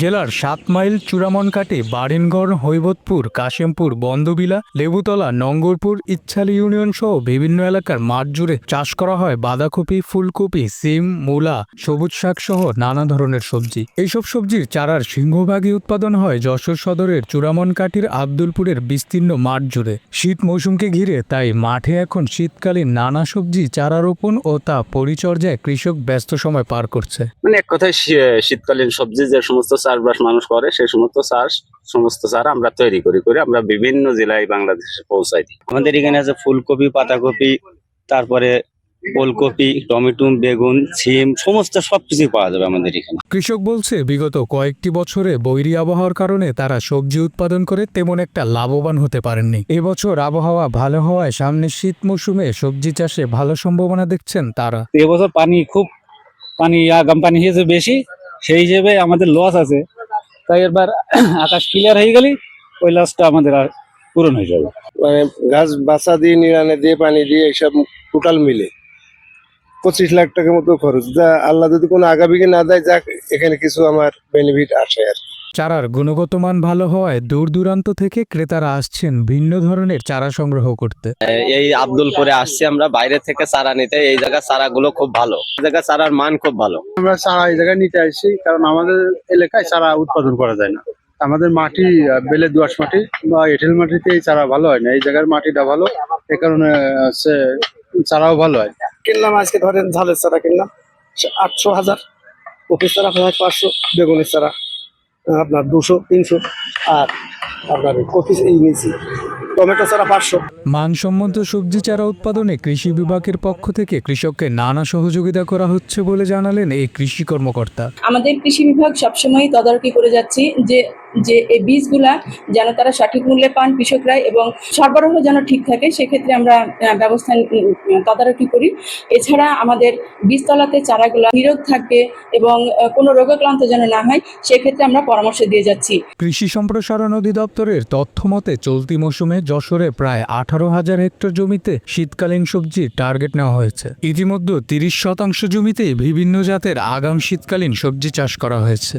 জেলার সাত mile Churamankati Barinagar Haibatpur, Kashempur, Bandabila, Lebutala, Nangarpur, Ichhali union সহ বিভিন্ন এলাকার মাঠ জুড়ে চাষ করা হয় বাঁধাকপি, ফুলকপি, সিম, মূলা, সবুজ শাক সহ নানা ধরনের সবজি। এইসব সবজির চারার সিংহভাগই উৎপাদন হয় যশোর সদরের চূড়ামনকাটির আব্দুলপুরের বিস্তীর্ণ মাঠ জুড়ে। শীত মৌসুমকে ঘিরে তাই মাঠে এখন শীতকালীন নানা সবজি, চারা রোপণ ও তা পরিচর্যায় কৃষক ব্যস্ত সময় পার করছে। মানে এক কথায় শীতকালীন সবজি যে সমস্ত চাষবাস মানুষ করে সেই সমস্ত চাষ সমস্ত চাষ আমরা তৈরি করি করে আমরা বিভিন্ন জেলায় বাংলাদেশে পৌঁছাই দিই। আমাদের এখানে আছে ফুলকপি পাতাকপি তারপরে ওলকপি টমেটো বেগুন সিম সমস্ত সবকিছু পাওয়া যাবে আমাদের এখানে। কৃষক বলছে বিগত কয়েকটি বছরে বৈরী আবহাওয়ার কারণে তারা সবজি উৎপাদন করে তেমন একটা লাভবান হতে পারেননি। এবছর আবহাওয়া ভালো হওয়ায় সামনের শীত মৌসুমে সবজি চাষে ভালো সম্ভাবনা দেখছেন তারা। এবছর পানি খুব পানি আগাম পানি হয়েছে বেশি সেই হিসেবে আমাদের লস আছে। তাই এবার আকাশ ক্লিয়ার হয়ে গেলে ওই লসটা আমাদের পূরণ হয়ে যাবে। মানে গাছ বাসা দিয়ে নিরানে দিয়ে, পানি দিয়ে এইসব টোটাল মিলে। পঁচিশ লাখ টাকার মতো খরচ। যা আল্লাহ যদি কোনো আগামীকে না দেয়, যাক, এখানে কিছু আমার বেনিফিট আসে আর। চারার গুণগত মান ভালো হওয়ায় দূর দূরান্ত থেকে ক্রেতারা আসছেন ভিন্ন ধরনের চারা সংগ্রহ করতে। এই আব্দুলপুরে আসছি আমরা বাইরে থেকে চারা নিতে। এই জায়গার চারাগুলো খুব ভালো। এই জায়গার চারার মান খুব ভালো। আমরা চারা এই জায়গায় নিতে আসছি কারণ আমাদের এলাকায় চারা উৎপাদন করা যায় না। আমাদের মাটি বেলে দোআঁশ মাটি বা এঁটেল মাটিতে এই চারা ভালো হয় না। এই জায়গার মাটিটা ভালো এ কারণে সে চারাও ভালো হয়। কিনলাম আজকে ধরেন ঝালের চারা কিনলাম আটশো হাজার কপির চারা আপনার পাঁচশো বেগুনের চারা। আপনার দুশো তিনশো আর আপনার কপি এই নিয়েছি। টমেটো চারা পাঁচশো। মানসম্মত সবজি চারা উৎপাদনে কৃষি বিভাগের পক্ষ থেকে কৃষককে নানা সহযোগিতা করা হচ্ছে বলে জানালেন এই কৃষি কর্মকর্তা। আমাদের কৃষি বিভাগ সবসময় তদারকি করে যাচ্ছি যে যে এই বীজগুলা যেন তারা সঠিক মূল্যে পান কৃষকরা এবং সরবরাহ যেন ঠিক থাকে, সেক্ষেত্রে আমরা ব্যবস্থা তদারকি করি। এছাড়া আমাদের বীজতলাতে চারাগুলা নিরোগ থাকবে এবং কোনো রোগাক্রান্ত যেন না হয়, সেক্ষেত্রে আমরা পরামর্শ দিয়ে যাচ্ছি। কৃষি সম্প্রসারণ অধিদপ্তরের তথ্য মতে চলতি মৌসুমে যশোরে প্রায় আঠারো হাজার হেক্টর জমিতে শীতকালীন সবজির টার্গেট নেওয়া হয়েছে। ইতিমধ্যে তিরিশ শতাংশ জমিতে বিভিন্ন জাতের আগাম শীতকালীন সবজি চাষ করা হয়েছে।